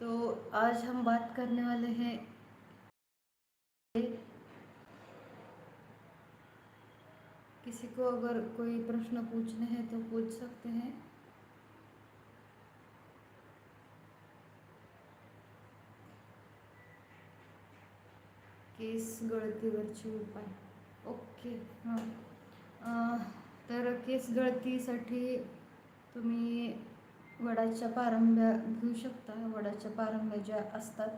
तो आज हम बात करने वाले हैं किसी को अगर कोई प्रश्न पूछने हैं तो पूछ सकते हैं। केस गळतीवरचे उपाय। ओके, हाँ। तर केस गळतीसाठी तुम्ही वडाच्या पारंब्या घेऊ शकता. वडाच्या पारंब्या ज्या असतात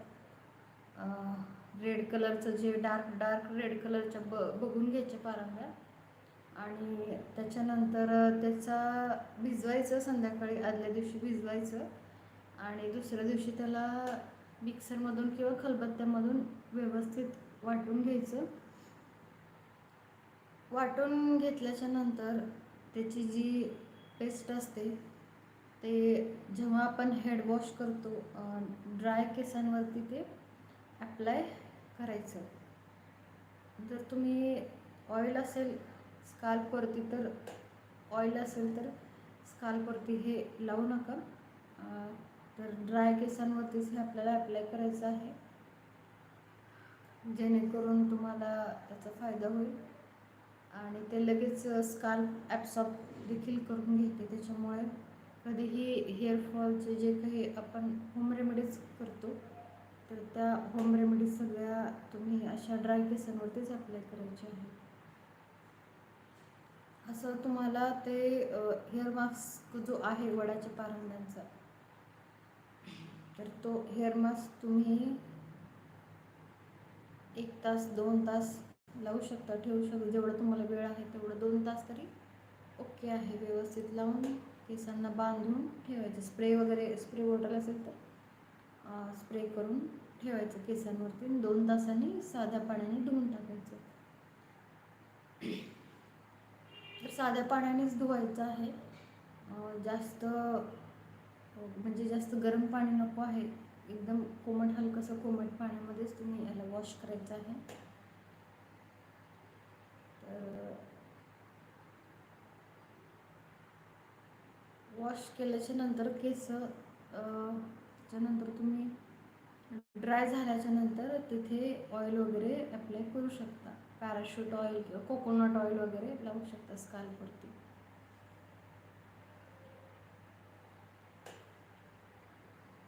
रेड कलरचं जे डार्क डार्क रेड कलरच्या ब बघून घ्यायच्या पारंब्या. आणि त्याच्यानंतर त्याचा भिजवायचं संध्याकाळी आदल्या दिवशी भिजवायचं. आणि दुसऱ्या दिवशी त्याला मिक्सरमधून किंवा खलबत्त्यामधून व्यवस्थित वाटून घ्यायचं. वाटून घेतल्याच्या नंतर त्याची जी पेस्ट असते ते जेव्हा आपण हेडवॉश करतो ड्राय केसांवरती ते ॲप्लाय करायचं. जर तुम्ही ऑइल असेल स्काल्पवरती तर ऑइल असेल तर स्काल्पवरती हे लावू नका. तर ड्राय केसांवरतीच हे आपल्याला अप्लाय करायचं आहे. जेणेकरून तुम्हाला त्याचा फायदा होईल. आणि ते लगेच स्काल्प ॲप्सॉप देखील करून घेते त्याच्यामुळे कधीही हेअरफॉलचे जे काही आपण होम रेमेडीज करतो तर त्या होम रेमेडीज सगळ्या तुम्ही अशा ड्राय केसांवरतीच अप्लाय करायचे आहे असं तुम्हाला ते हेअर मास्क जो आहे वडाच्या पारंब्यांचा तर तो हेअर मास्क तुम्ही एक तास दोन तास लावू शकता ठेवू शकता जेवढं तुम्हाला वेळ आहे तेवढं दोन तास तरी ओके आहे व्यवस्थित लावून. केसांना बांधून ठेवायचं. स्प्रे वगैरे स्प्रे बॉटल असेल तर स्प्रे करून ठेवायचं केसांवरती. दोन तासांनी साध्या पाण्याने धुवून टाकायचं. तर साध्या पाण्यानेच धुवायचं आहे. जास्त म्हणजे जास्त गरम पाणी नको आहे. एकदम कोमट हलकंसं कोमट पाण्यामध्येच तुम्ही याला वॉश करायचं आहे. तर वॉश केल्याच्यानंतर केस त्याच्यानंतर तुम्ही ड्राय झाल्याच्यानंतर तिथे ऑइल वगैरे अप्लाय करू शकता. पॅराशूट ऑइल किंवा कोकोनट ऑइल वगैरे लावू शकता स्काल्पवरती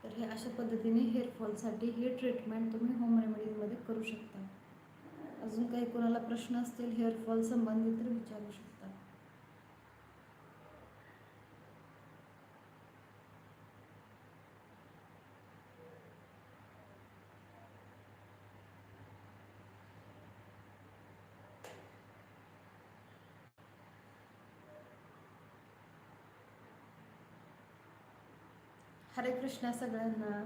तर हे अशा पद्धतीने हेअरफॉलसाठी हे ट्रीटमेंट तुम्ही होम रेमेडीजमध्ये करू शकता. अजून काही कोणाला प्रश्न असतील हेअरफॉल संबंधित तर विचारू शकता. कृष्णा सगळ्यांना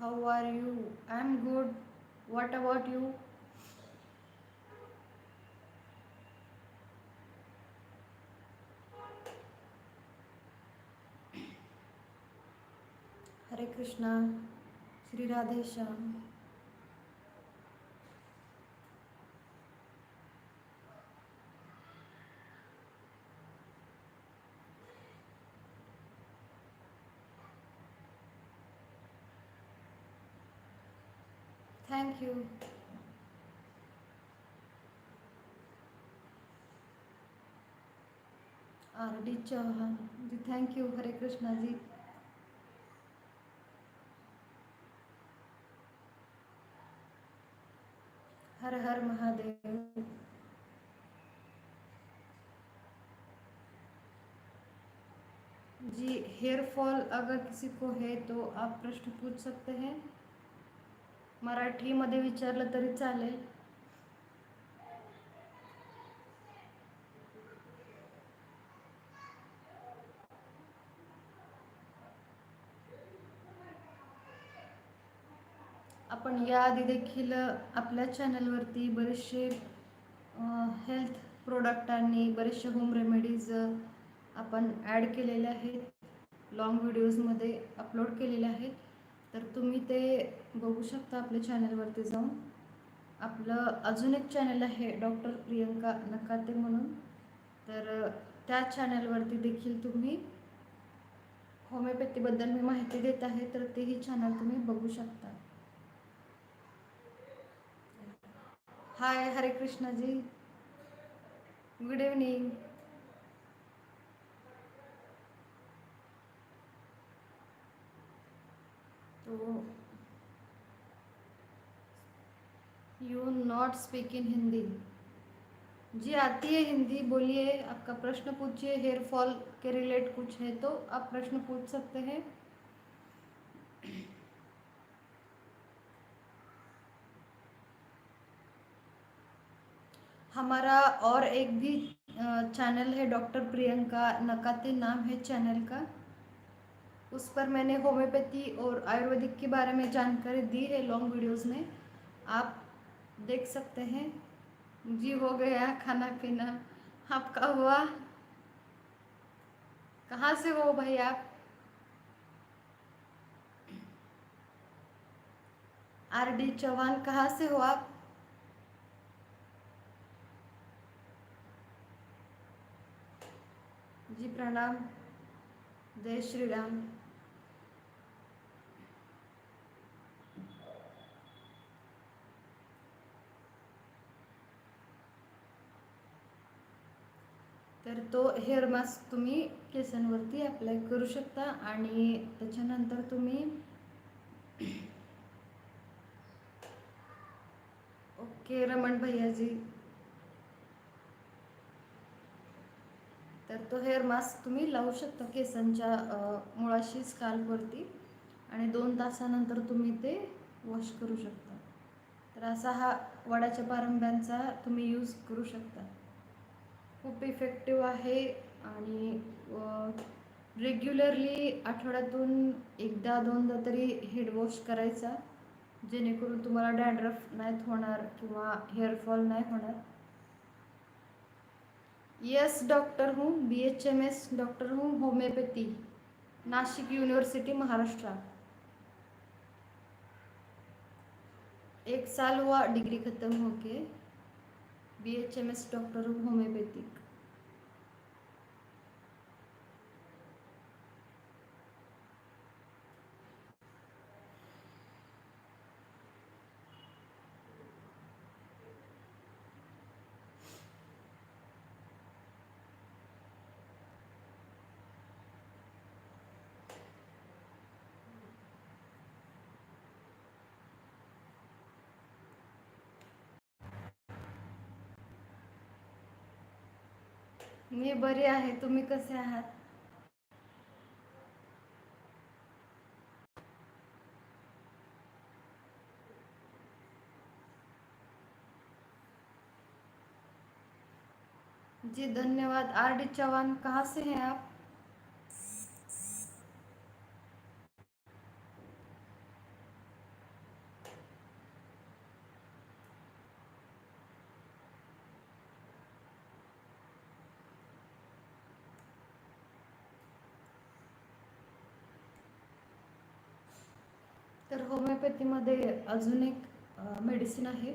how are you I am good what about you Hare Krishna Shri Radheshyam thank you R D Chauhan ji thank you Hare Krishna ji. Har Har Mahadev. G hair fall अगर किसी को है तो आप प्रश्न पूछ सकते हैं. मराठीमध्ये विचारलं तरी चालेल. आपण याआधी देखील आपल्या चॅनलवरती बरेचसे हेल्थ प्रोडक्ट आणि बरेचसे होम रेमेडीज आपण ॲड केलेले आहेत. लॉंग व्हिडिओजमध्ये अपलोड केलेले आहेत. तर तुम्ही ते बघू शकता आपल्या चॅनलवरती जाऊन. आपलं अजून एक चॅनल आहे डॉक्टर प्रियंका नकाते म्हणून. तर त्या चॅनलवरती देखील तुम्ही होमिओपॅथीबद्दल मी माहिती देत आहे तर तेही चॅनल तुम्ही बघू शकता. Hi Hare Krishnaji. Good evening do you not speak in Hindi ji, आती है हिंदी, बोलिए, आपका प्रश्न पूछिए हेयर फॉल के रिलेट कुछ है तो आप प्रश्न पूछ सकते हैं। हमारा और एक भी चैनल है डॉक्टर प्रियंका, नकाते नाम है चैनल का। उस पर मैंने होम्योपैथी और आयुर्वेदिक के बारे में जानकारी दी है लॉन्ग वीडियोस में। आप देख सकते हैं। जी, हो गया खाना पीना। आपका हुआ? कहाँ से हो भाई आप? आर डी चौहान, कहाँ से हो आप? जी, प्रणाम। जय श्री राम। तर तो हेअर मास्क तुम्ही केसांवरती अप्लाय करू शकता आणि त्याच्यानंतर तुम्ही ओके रमण भैयाजी. तर तो हेअर मास्क तुम्ही लावू शकता केसांच्या मुळाशी स्काल्पवरती आणि दोन तासानंतर तुम्ही ते वॉश करू शकता. तर असा हा वडाच्या पारंब्यांचा तुम्ही यूज करू शकता. खूप इफेक्टिव्ह आहे आणि रेग्युलरली आठवड्यातून एकदा दोनदा तरी हेडवॉश करायचा जेणेकरून तुम्हाला डॅन्ड्रफ नाहीत होणार किंवा हेअरफॉल नाही होणार. येस डॉक्टर हूँ B H M S doctor हूँ होमिओपॅथी नाशिक यूनिवर्सिटी महाराष्ट्र. एक साल हुआ डिग्री खत्म okay B H M S doctor homeopathic. मी बरी आहे, तुम्ही कसे आहात? जी, धन्यवाद. आर डी चौहान कहाँ से हैं आप तर होमिओपॅथीमध्ये अजून एक मेडिसिन आहे,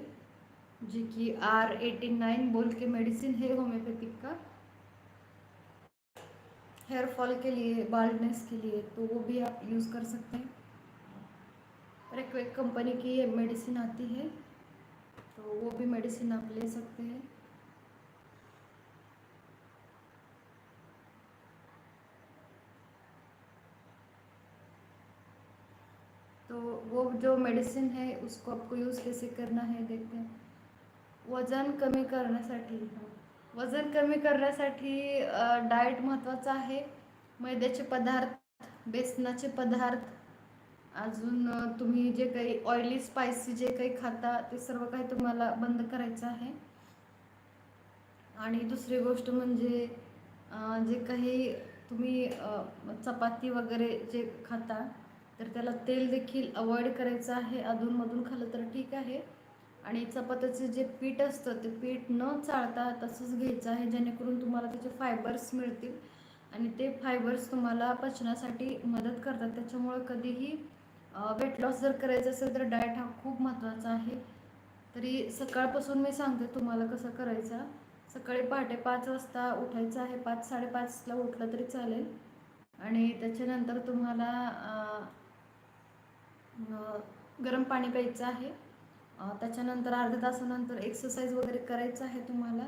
जी की आर एटी नाइन बोल के मेडिसिन है होम्योपैथिक का? हेयर फॉल के लिए बाल्डनेस के लिए तो वो भी आप यूज़ कर सकते हैं। एक कंपनी की ये मेडिसिन आती है तो वो भी मेडिसिन आप ले सकते हैं। वो जो मेडिसिन है उसको आपको यूज़ कैसे करना है देखते हैं। वजन कमी करण्यासाठी वजन कमी करण्यासाठी डाएट महत्त्वाचं आहे. मैद्याचे पदार्थ बेसनाचे पदार्थ अजून तुम्ही जे काही ऑइली स्पायसी जे काही खाता ते सर्व काही तुम्हाला बंद करायचं आहे. आणि दुसरी गोष्ट म्हणजे जे काही तुम्ही चपाती वगैरे जे खाता तर त्याला तेल देखील अवॉइड करायचं आहे. अधूनमधून खाल्लं तर ठीक आहे. आणि चपात्याचं जे पीठ असतं ते पीठ न चाळता तसंच घ्यायचं आहे. जेणेकरून तुम्हाला त्याचे फायबर्स मिळतील. आणि ते फायबर्स तुम्हाला पचनासाठी मदत करतात. त्याच्यामुळं कधीही वेट लॉस जर करायचं असेल तर डाएट हा खूप महत्त्वाचा आहे. तरी सकाळपासून मी सांगते तुम्हाला कसं करायचा. सकाळी पहाटे पाच वाजता उठायचं आहे. पाच साडेपाचला उठलं तरी चालेल. आणि त्याच्यानंतर तुम्हाला गरम पाणी प्यायचं आहे. त्याच्यानंतर अर्ध्या तासानंतर एक्सरसाइज वगैरे करायचं आहे तुम्हाला.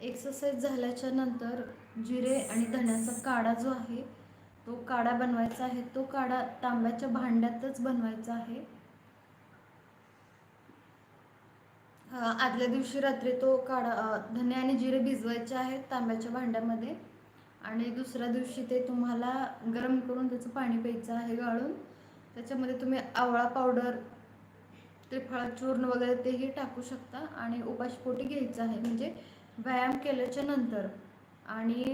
एक्सरसाइज झाल्याच्यानंतर जिरे आणि धण्याचा काढा जो आहे तो काढा बनवायचा आहे. तो काढा तांब्याच्या भांड्यातच बनवायचा आहे. आदल्या दिवशी रात्री तो काढा धने आणि जिरे भिजवायचे आहेत तांब्याच्या भांड्यामध्ये. आणि दुसऱ्या दिवशी ते तुम्हाला गरम करून त्याचं पाणी प्यायचं आहे गाळून. त्याच्यामध्ये तुम्ही आवळा पावडर त्रिफळा चूर्ण वगैरे तेही टाकू शकता. आणि उपाशपोटी घ्यायचं आहे म्हणजे व्यायाम केल्याच्यानंतर. आणि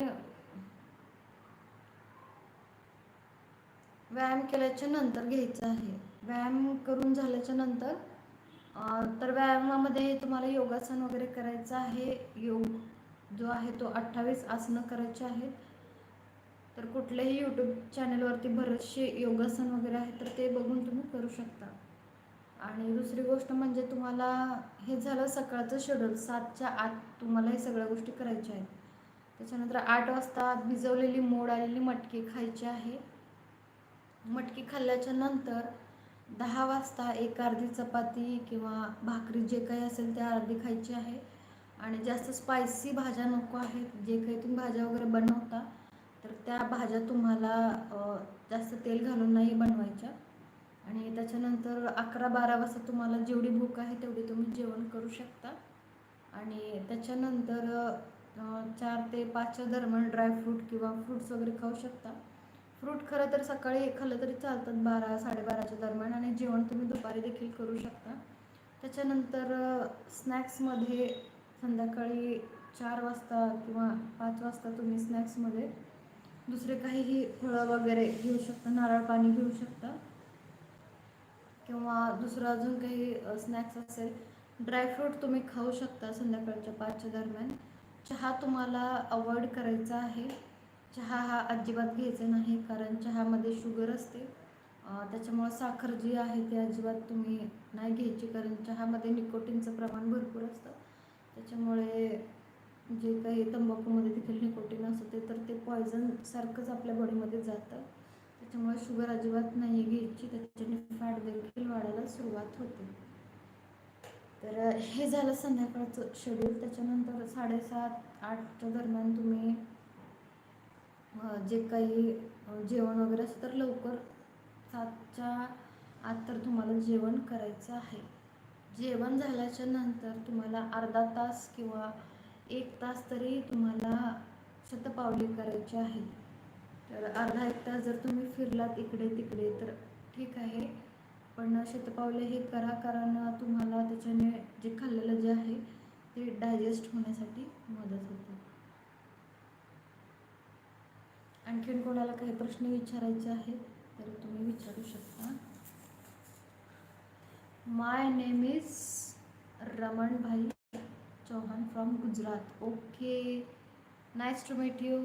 व्यायाम केल्याच्यानंतर घ्यायचं आहे. व्यायाम करून झाल्याच्यानंतर तर व्यायामामध्ये तुम्हाला योगासन वगैरे करायचं आहे. योग जो आहे तो अठ्ठावीस आसनं करायची आहेत. तर कुठल्याही यूट्यूब चॅनलवरती बरेचसे योगासन वगैरे आहेत तर ते बघून तुम्ही करू शकता. आणि दुसरी गोष्ट म्हणजे तुम्हाला हे झालं सकाळचं शेड्यूल सातच्या आत तुम्हाला हे सगळ्या गोष्टी करायच्या आहेत. त्याच्यानंतर आठ वाजता भिजवलेली मोड आलेली मटकी खायची आहे. मटकी खाल्ल्याच्या नंतर दहा वाजता एक अर्धी चपाती किंवा भाकरी जे काही असेल त्या अर्धी खायची आहे. आणि जास्त स्पायसी भाज्या नको आहेत जे काही तुम्ही भाज्या वगैरे बनवता त्या भाज्या तुम्हाला जास्त तेल घालून नाही बनवायच्या. आणि त्याच्यानंतर अकरा बारा वाजता तुम्हाला जेवढी भूक आहे तेवढी तुम्ही जेवण करू शकता. आणि त्याच्यानंतर चार ते पाचच्या दरम्यान ड्रायफ्रूट किंवा फ्रूट्स वगैरे खाऊ शकता. फ्रूट खरं तर सकाळी खाल्लं तरी चालतात बारा साडेबाराच्या दरम्यान आणि जेवण तुम्ही दुपारी देखील करू शकता. त्याच्यानंतर स्नॅक्समध्ये संध्याकाळी चार वाजता किंवा पाच वाजता तुम्ही स्नॅक्समध्ये दुसरे काहीही फळं वगैरे घेऊ शकता नारळ पाणी घेऊ शकता. किंवा दुसरं अजून काही स्नॅक्स असेल ड्रायफ्रूट तुम्ही खाऊ शकता संध्याकाळच्या पाचच्या दरम्यान. चहा तुम्हाला अवॉइड करायचा आहे. चहा हा अजिबात घ्यायचा नाही कारण चहामध्ये शुगर असते. त्याच्यामुळं साखर जी आहे ती अजिबात तुम्ही नाही घ्यायची कारण चहामध्ये निकोटीनचं प्रमाण भरपूर असतं. त्याच्यामुळे जे काही तंबाखूमध्ये देखील निकोटीन असतं ते तर ते पॉयझन सारखंच आपल्या बॉडीमध्ये जातं. त्याच्यामुळे शुगर अजिबात नाही घ्यायची त्याच्याने फॅट देखील वाढायला सुरुवात होते. तर हे झालं संध्याकाळचं शेड्यूल त्याच्यानंतर साडेसात आठच्या दरम्यान तुम्ही जे काही जेवण वगैरे असतं तर लवकर सातच्या आत तर तुम्हाला जेवण करायचं आहे. जेवण झाल्याच्यानंतर तुम्हाला अर्धा तास किंवा एक तास तरी तुम्हाला शतपावली करायची आहे. तर अर्धा एक तास जर तुम्ही फिरलात इकडे तिकडे तर ठीक आहे. पण शतपावले हे करा कारण तुम्हाला त्याच्याने जे खाल्लेलं जे आहे ते डायजेस्ट होण्यासाठी मदत होते. आणखीन कोणाला काही प्रश्न विचारायचे आहेत तर तुम्ही विचारू शकता. माय name is Raman bhai Chauhan from Gujarat. Okay nice to meet you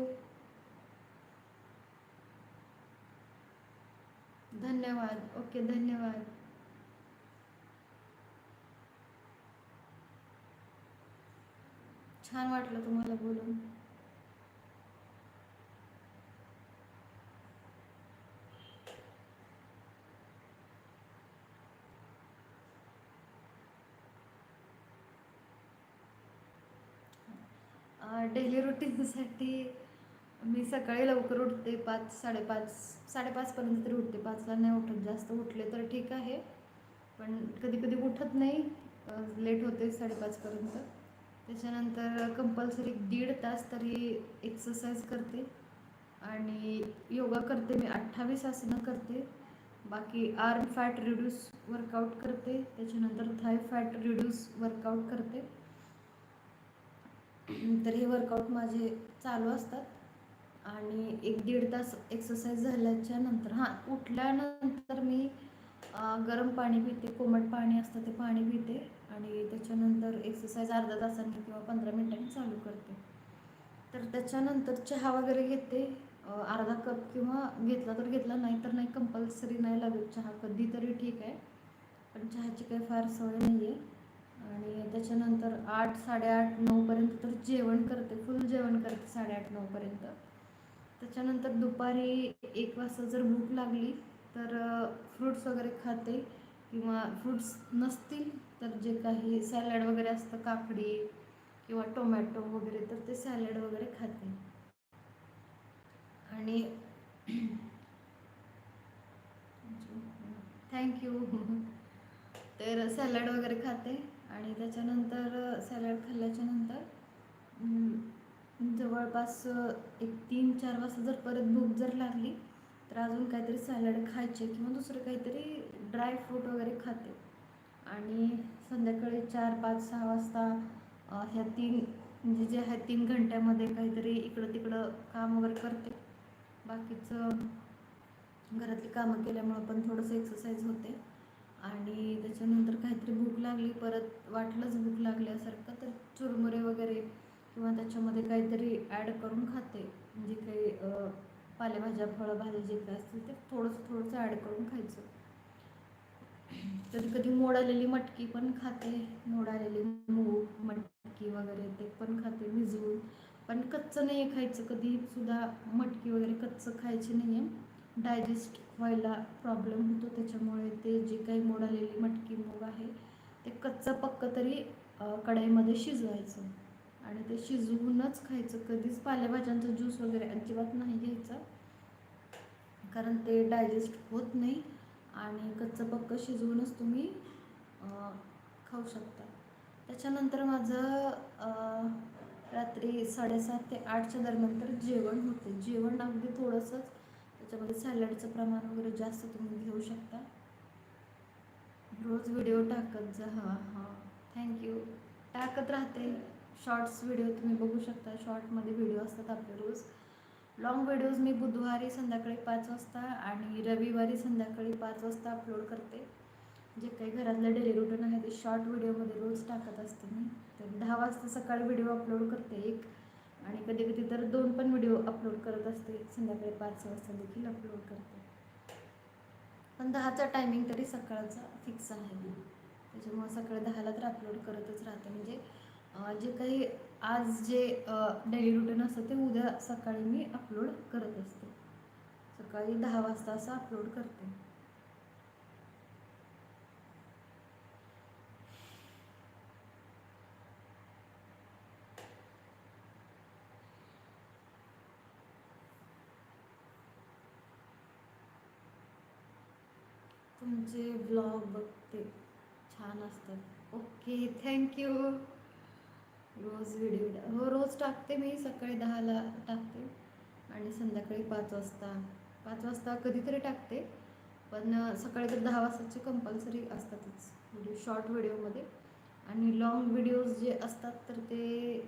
धन्यवाद. ओके धन्यवाद. छान वाटलं तुम्हाला बोलून. डेली रुटीनसाठी मी सकाळी लवकर उठते पाच साडेपाच साडेपाचपर्यंत तरी उठते. पाचला नाही उठत. जास्त उठले तर ठीक आहे. पण कधी कधी उठत नाही. लेट होते साडेपाचपर्यंत त्याच्यानंतर कंपल्सरी दीड तास तरी एक्सरसाइज करते. आणि योगा करते मी. अठ्ठावीस आसनं करते. बाकी आर्म फॅट रिड्यूस वर्कआउट करते. त्याच्यानंतर थाय फॅट रिड्यूस वर्कआउट करते. तर हे वर्कआउट माझे चालू असतात. आणि एक दीड तास एक्सरसाइज झाल्याच्यानंतर हां उठल्यानंतर मी गरम पाणी पिते कोमट पाणी असतं ते पाणी पिते. आणि त्याच्यानंतर एक्सरसाइज अर्धा तासांनी किंवा पंधरा मिनिटांनी चालू करते. तर त्याच्यानंतर चहा वगैरे घेते. अर्धा कप किंवा घेतला तर घेतला नाही तर नाही कंपल्सरी नाही लागत चहा. कधीतरी ठीक आहे. पण चहाची काही फार सवय नाही आहे आणि त्याच्यानंतर आठ साडेआठ नऊपर्यंत तर जेवण करते फुल जेवण करते साडेआठ नऊपर्यंत त्याच्यानंतर दुपारी एक वाजता जर भूक लागली तर फ्रूट्स वगैरे खाते किंवा फ्रूट्स नसतील तर जे काही सॅलड वगैरे असतं काकडी किंवा टोमॅटो वगैरे तर ते सॅलड वगैरे खाते. आणि थँक्यू. तर सॅलड वगैरे खाते. आणि त्याच्यानंतर सॅलड खाल्ल्याच्या नंतर जवळपास एक तीन चार वाजता जर परत भूक जर लागली तर अजून काहीतरी सॅलड खायचे किंवा दुसरं काहीतरी ड्राय फ्रूट वगैरे खाते. आणि संध्याकाळी चार पाच सहा वाजता ह्या तीन म्हणजे जे आहे तीन घंट्यामध्ये काहीतरी इकडं तिकडं काम वगैरे करते. बाकीचं घरातली कामं केल्यामुळं पण थोडंसं एक्सरसाइज होते. आणि त्याच्यानंतर काहीतरी भूक लागली परत वाटलंच भूक लागल्यासारखं तर चुरमुरे वगैरे किंवा त्याच्यामध्ये काहीतरी ॲड करून खाते. म्हणजे काही पालेभाज्या फळभाज्या जे काही असतील ते थोडंसं थोडंसं ॲड करून खायचं. कधी कधी मोड आलेली मटकी पण खाते. मोड आलेली मूग मटकी वगैरे ते पण खाते भिजवून. पण कच्चं नाही आहे खायचं. कधी सुद्धा मटकी वगैरे कच्चं खायचे नाही आहे डायजेस्ट व्हायला प्रॉब्लेम होतो. त्याच्यामुळे ते जे काही मोड आलेली मटकी मूग आहे ते कच्चं पक्कं तरी कढईमध्ये शिजवायचं. आणि ते शिजवूनच खायचं. कधीच पालेभाज्यांचा ज्यूस वगैरे अजिबात नाही घ्यायचा. कारण ते डायजेस्ट होत नाही आणि कच्चं पक्क शिजवूनच तुम्ही खाऊ शकता. त्याच्यानंतर माझं रात्री साडेसात ते आठच्या दरम्यान तर जेवण होते. जेवण अगदी थोडंसंच त्याच्यामध्ये सॅलडचं प्रमाण वगैरे जास्त तुम्ही घेऊ शकता. रोज व्हिडिओ टाकत जा. हां हां. थँक्यू टाकत राहते. शॉर्ट्स व्हिडिओ तुम्ही बघू शकता. शॉर्टमध्ये व्हिडिओ असतात आपले रोज. लॉंग व्हिडिओज मी बुधवारी संध्याकाळी पाच वाजता आणि रविवारी संध्याकाळी पाच वाजता अपलोड करते. जे काही घरातलं डेली रुटीन आहे ते शॉर्ट व्हिडिओमध्ये रोज टाकत असते मी. तर दहा वाजता सकाळी व्हिडिओ अपलोड करते एक. आणि कधी कधी तर दोन पण व्हिडिओ अपलोड करत असते. संध्याकाळी पाच वाजता देखील अपलोड करते. पण दहाचा टायमिंग तरी सकाळचा फिक्स आहे. त्याच्यामुळे सकाळी दहाला तर अपलोड करतच राहते. म्हणजे जे काही आज जे डेली रुटीन असतं ते उद्या सकाळी मी अपलोड करत असते. सकाळी दहा वाजता असं अपलोड करते. तुमचे ब्लॉग बघते. छान असतात. ओके थँक्यू रोज व्हिडिओ हो रोज टाकते मी सकाळी दहाला टाकते आणि संध्याकाळी पाच वाजता. पाच वाजता कधीतरी टाकते पण सकाळी तर दहा वाजताचे कंपल्सरी असतातच व्हिडिओ शॉर्ट व्हिडिओमध्ये आणि लाँग व्हिडिओज जे असतात तर ते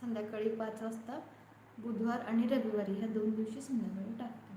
संध्याकाळी पाच वाजता बुधवार आणि रविवारी ह्या दोन दिवशी संध्याकाळी टाकते.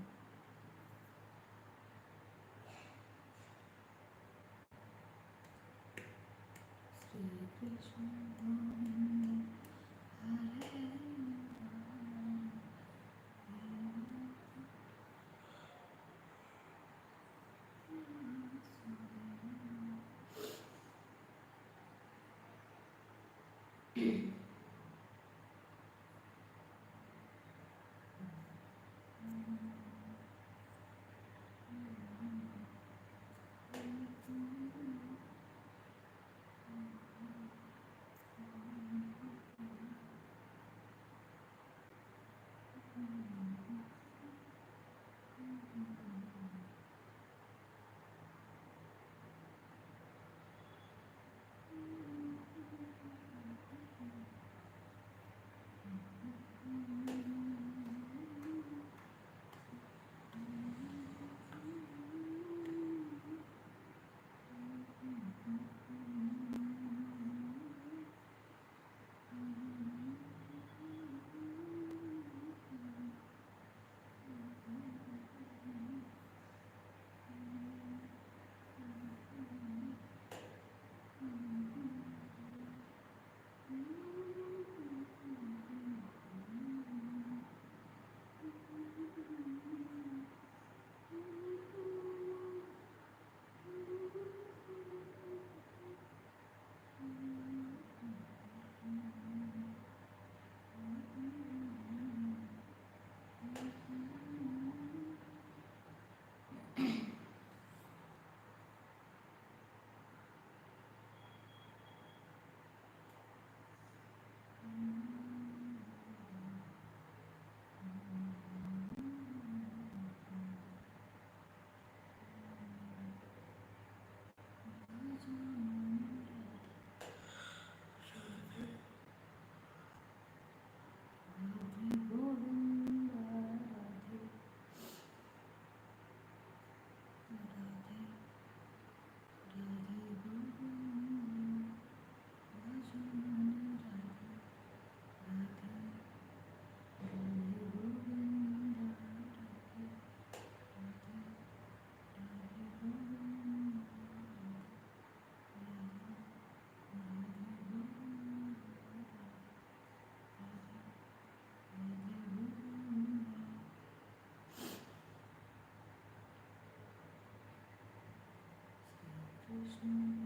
Mm-hmm.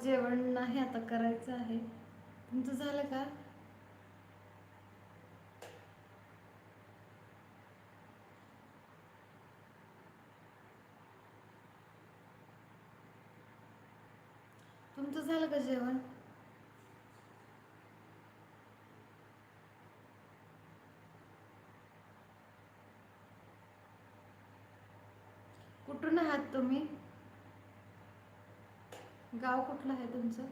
जेवण नाही आता करायचं आहे. तुमचं झालं का? तुमचं झालं का जेवण? कुठून आहात तुम्ही? गाव कुठलं आहे तुमचं?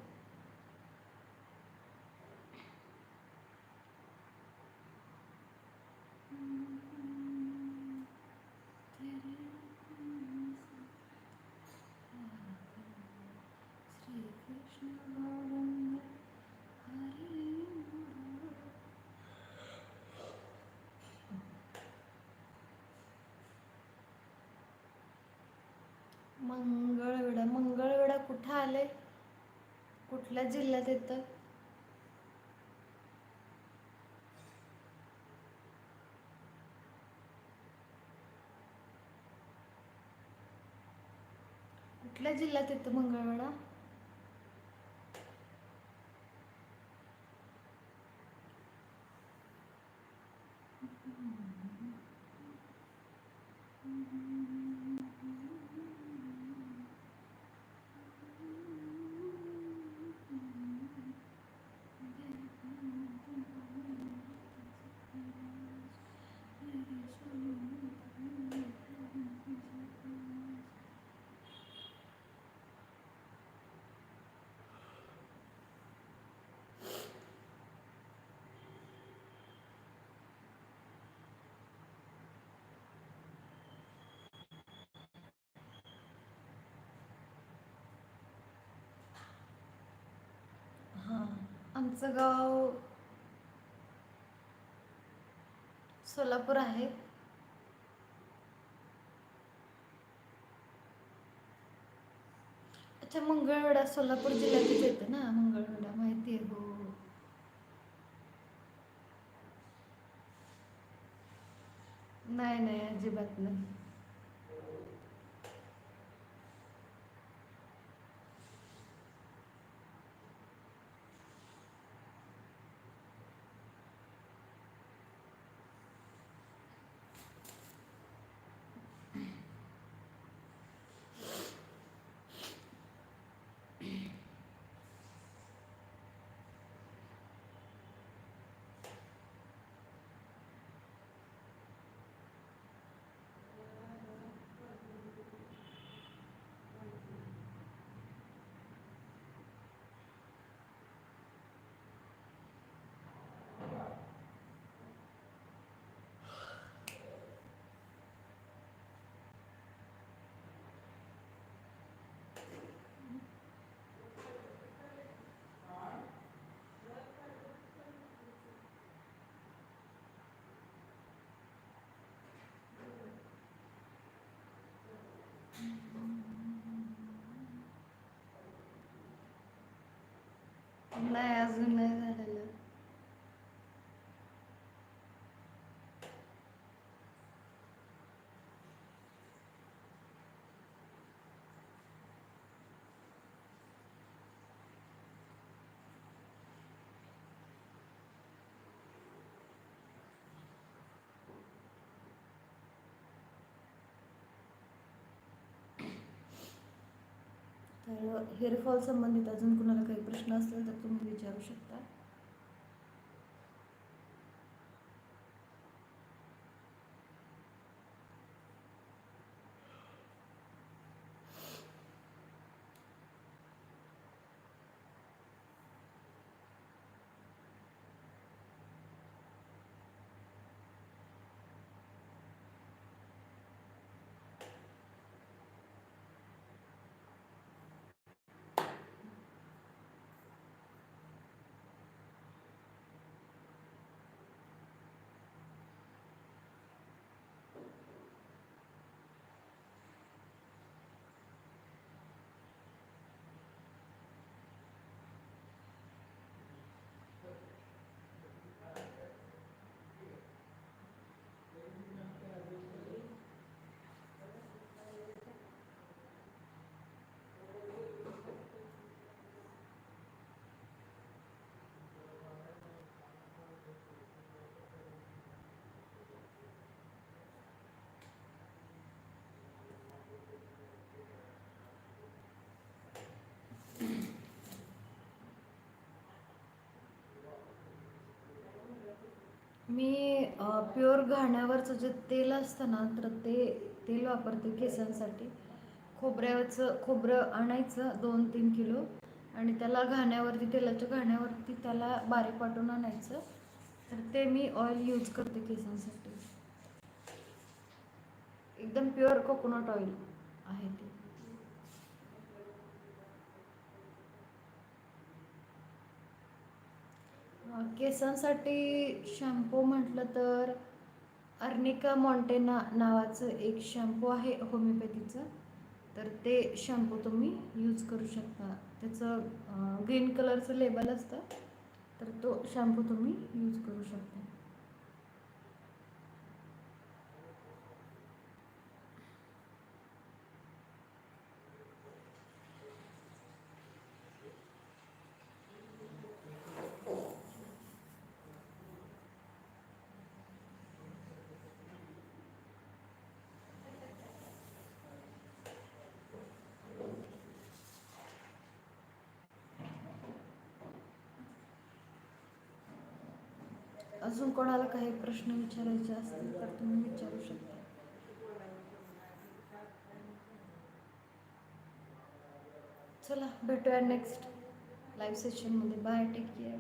मंगळवेढा मंगळवेढा कुठं आले कुठल्या जिल्ह्यात येतं? कुठल्या जिल्ह्यात येतं मंगळवेढा? हां. आमचं गाव सोलापूर आहे. अच्छा मंगळवेढा सोलापूर जिल्ह्यातच येतं ना? मंगळवेढा माहिती आहे हो. हो. नाही नाही अजिबात नाही. नाही अजून नाही तर हेअरफॉल संबंधित अजून कुणाला काही प्रश्न असतील तर तुम्ही विचारू शकता. मी प्युअर घाण्यावरचं जे तेल असतं ना तर ते तेल वापरते केसांसाठी. खोबऱ्याचं खोबरं आणायचं दोन तीन किलो आणि त्याला घाण्यावरती तेलाच्या घाण्यावरती त्याला बारीक वाटून आणायचं. तर ते मी ऑइल यूज करते केसांसाठी. एकदम प्युअर कोकोनट ऑइल आहे ते. केसांसाठी शॅम्पू म्हटलं तर अर्निका मॉन्टेना नावाचं एक शॅम्पू आहे होमिओपॅथीचं. तर ते शॅम्पू तुम्ही यूज करू शकता. त्याचं ग्रीन कलरचं लेबल असतं. तर तो शॅम्पू तुम्ही यूज करू शकता. अजून कोणाला काही प्रश्न विचारायचे असतील तर तुम्ही विचारू शकता. चला भेटूया नेक्स्ट लाईव्ह सेशनमध्ये बाय टेक केअर